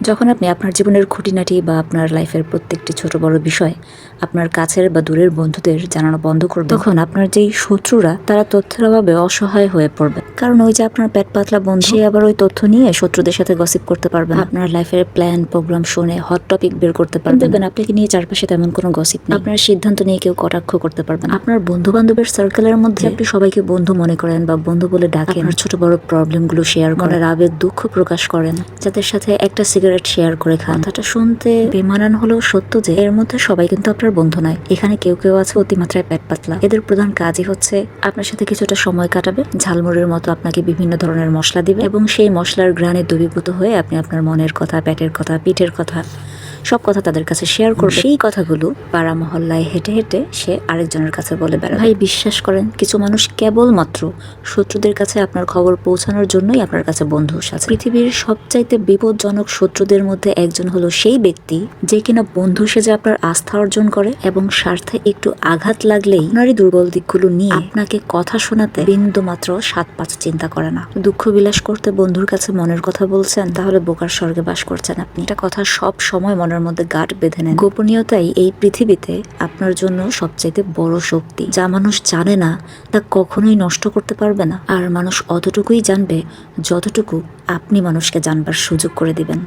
যখন আপনি আপনার জীবনের খুঁটিনাটি বা আপনার লাইফের প্রত্যেকটি ছোট বড় বিষয় আপনার কাছের বা দূরের বন্ধুদের জানানো বন্ধ করবে তখন আপনার যেই শত্রুরা তারা তথ্যের অভাবে অসহায় হয়ে পড়বে। কারণ ওই যে আপনার পেট পাতলা বন্ধু সে আবার ওই তথ্য নিয়ে শত্রুদের সাথে গসিপ করতে পারবে আপনার লাইফের প্ল্যান প্রোগ্রাম শুনে হট টপিক বের করতে পারবে দেখবেন আপনাকে নিয়ে চারপাশে তেমন কোনো গসিপ নেই। আপনার সিদ্ধান্ত নিয়ে কেউ কটাক্ষ করতে পারবে আপনার বন্ধু বান্ধবের সার্কেলের মধ্যে আপনি সবাইকে বন্ধু মনে করেন বা বন্ধু বলে ডাকেন আপনার ছোট বড় প্রবলেমগুলো শেয়ার করেন। আবেগ দুঃখ প্রকাশ করেন যাদের সাথে একটা সিগারেট শেয়ার করে খান। কথাটা শুনতে বেমানান হলো সত্য যে, এর মধ্যে সবাই কিন্তু আপনার বন্ধু নয়। এখানে কেউ কেউ আছে অতিমাত্রায় পেট পাতলা। এদের প্রধান কাজই হচ্ছে আপনার সাথে কিছুটা সময় কাটাবে, ঝালমুড়ির মতো আপনাকে বিভিন্ন ধরনের মশলা দিবে এবং সেই মশলার গ্রানে দ্রবীভূত হয়ে আপনি আপনার মনের কথা, পেটের কথা, পিঠের কথা সব কথা তাদের কাছে শেয়ার করবে। সেই কথাগুলো পাড়া মহল্লায় হেঁটে হেঁটে সে আরেকজনের কাছে বলে বেড়ায় ভাই বিশ্বাস করেন কিছু মানুষ কেবলমাত্র শত্রুদের কাছে আপনার খবর পৌঁছানোর জন্যই আপনার কাছে বন্ধু সাজে পৃথিবীর সবচাইতে বিপজ্জনক শত্রুদের মধ্যে একজন হলো সেই ব্যক্তি যে কিনা বন্ধু সেজে আপনার আস্থা অর্জন করে এবং স্বার্থে একটু আঘাত লাগলেই আপনারই দুর্বল দিকগুলো নিয়ে আপনাকে কথা শোনাতে বিন্দু মাত্র সাত পাঁচ চিন্তা করে না। দুঃখ বিলাস করতে বন্ধুর কাছে মনের কথা বলছেন তাহলে বোকার স্বর্গে বাস করছেন আপনি। এটা কথা সব সময় মনের মধ্যে গাঠ বেঁধে নেন। গোপনীয়তাই এই পৃথিবীতে আপনার জন্য সবচাইতে বড় শক্তি। যা মানুষ জানে না, তা কখনোই নষ্ট করতে পারবে না। আর মানুষ অতটুকুই জানবে যতটুকু আপনি মানুষকে জানবার সুযোগ করে দিবেন।